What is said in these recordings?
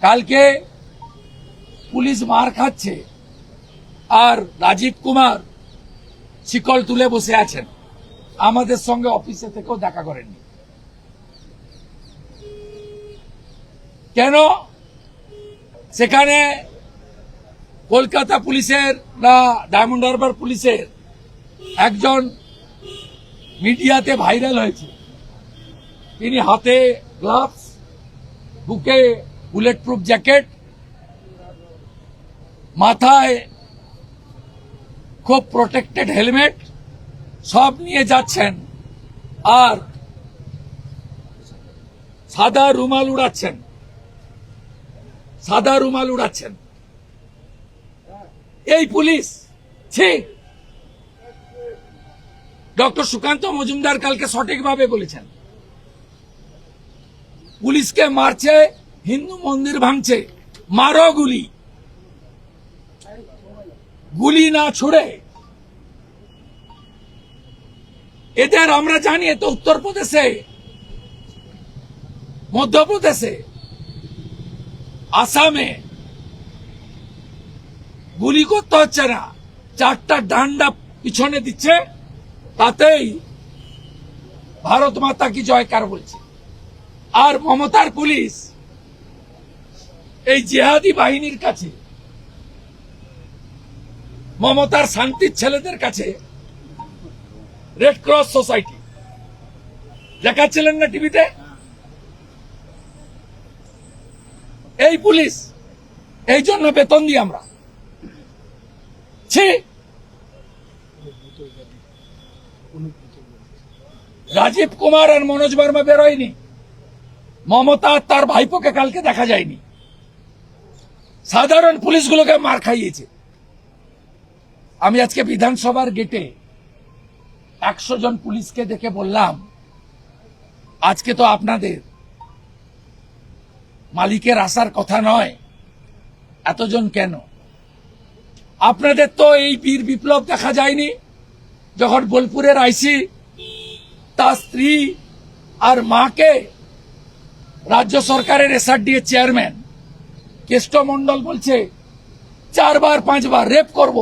কালকে পুলিশ মার খাচ্ছে আর রাজীব কুমার শিকল তুলে বসে আছেন। আমাদের সঙ্গে অফিসে থেকেও দেখা করেননি। কেন? সেখানে কলকাতা পুলিশের না ডায়মন্ড হারবার পুলিশের একজন মিডিয়াতে ভাইরাল হয়েছে। তিনি হাতে গ্লাভস, বুকে বুলেট প্রুফ জ্যাকেট মাথায় খুব প্রোটেক্টেড হেলমেট সব নিয়ে যাচ্ছেন আর সাদা রুমাল উড়াচ্ছেন। সাদা রুমাল উড়াচ্ছেন। এই পুলিশ, ছি। ডক্টর সুকান্ত মজুমদার কালকে সঠিকভাবে বলেছেন। পুলিশকে মারছে হিন্দু মন্দির ভাঙছে, মারো গুলি। গুলি না ছুড়ে। এদের আমরা জানি, এ তো উত্তরপ্রদেশে, মধ্যপ্রদেশে, আসামে। গুলি করতে হচ্ছে না, চারটা ডান্ডা পিছনে দিচ্ছে, তাতেই ভারত মাতা কি জয়কার বলছে। আর মমতার পুলিশ এই জেহাদি বাহিনীর কাছে, মমতার শান্তির ছেলেদের কাছে রেড ক্রস সোসাইটি দেখাচ্ছিলেন না টিভিতে? এই পুলিশ, এই জন্য বেতন দিই আমরা। ছি! রাজীব কুমার আর মনোজ বর্মা বেরোয়নি। মমতা তার ভাইপোকে কালকে দেখা যায়নি। সাধারণ পুলিশগুলোকে মার খাইয়েছে। আমি আজকে বিধানসভার গেটে একশো জন পুলিশকে দেখে বললাম, আজকে তো আপনাদের মালিকের আসার কথা নয়, এতজন কেন? আপনাদের তো এই বীর বিপ্লব দেখা যায়নি, যখন বোলপুরের আইসি তার স্ত্রী আর মাকে রাজ্য সরকারের এসআরডি চেয়ারম্যান কেষ্ট মন্ডল বলছে, চারবার, পাঁচবার রেপ করব।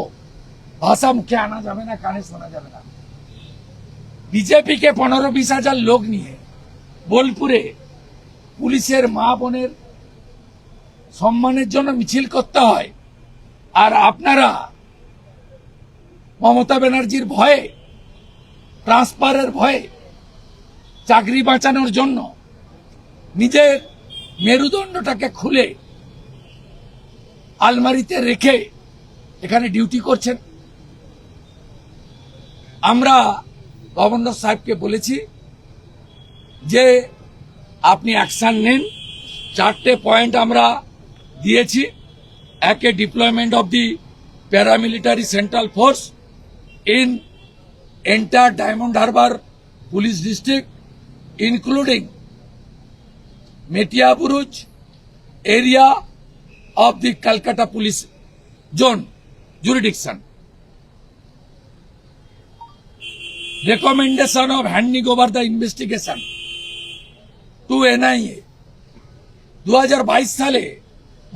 ভাষা মুখে আনা যাবে না, কানে শোনা যাবে না। বিজেপি কে পনেরো, বিশ হাজার লোক নিয়ে বোলপুরে পুলিশের মা বোনের সম্মানের জন্য মিছিল করতে হয়। আর আপনারা মমতা ব্যানার্জির ভয়ে, ট্রান্সফারের ভয়ে চাকরি বাঁচানোর জন্য নিজের মেরুদণ্ডটাকে খুলে আলমারিতে রেখে এখানে ডিউটি করছেন। আমরা গভর্নর সাহেবকে বলেছি যে আপনি অ্যাকশন নিন। চারটে পয়েন্ট আমরা দিয়েছি। একে deployment of the paramilitary central force in entire Diamond Harbour police district, including Metiabruz area of the Calcutta police zone jurisdiction recommendation of handing over the investigation to NIA দু সালে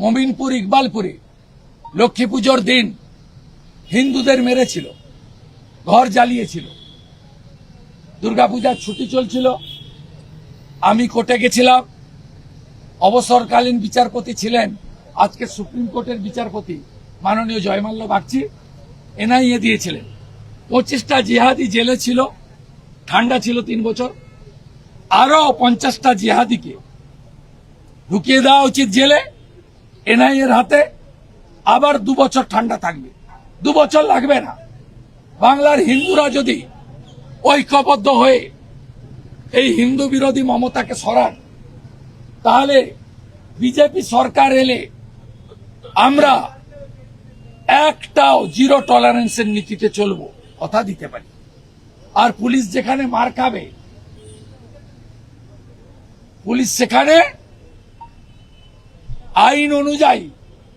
মমিনপুর, ইকবালপুরে লক্ষ্মী পুজোর দিন হিন্দুদের মেরেছিল, ঘর জ্বালিয়েছিল। দুর্গাপূজার ছুটি চলছিল, আমি কোর্টে গেছিলাম। অবসরকালীন বিচারপতি ছিলেন আজকে সুপ্রিম কোর্টের বিচারপতি মাননীয় জয়মাল্য বাগচি এনআইএ দিয়েছিলেন। পঁচিশটা জিহাদি জেলে ছিল, ঠান্ডা ছিল তিন বছর। আরও পঞ্চাশটা জিহাদিকে ঢুকিয়ে দেওয়া উচিত জেলে, এনআইএর হাতে। আবার দু বছর ঠান্ডা থাকবে। দু বছর লাগবে না। বাংলার হিন্দুরা যদি ঐক্যবদ্ধ হয়ে এই হিন্দু বিরোধী মমতাকে সরান, তাহলে বিজেপি সরকার এলে আমরা একটাও জিরো টলারেন্সের নীতিতে চলবো, কথা দিতে পারি। আর পুলিশ যেখানে মার খাবে, পুলিশ সেখানে আইন অনুযায়ী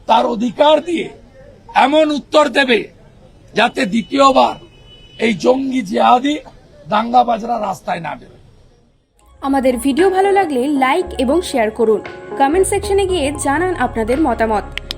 তার অধিকার দিয়ে এমন উত্তর দেবে যাতে দ্বিতীয়বার এই জঙ্গি জেহাদি দাঙ্গাবাজরা রাস্তায় না বেরোয়। আমাদের ভিডিও ভালো লাগলে লাইক এবং শেয়ার করুন। কমেন্ট সেকশনে গিয়ে জানান আপনাদের মতামত।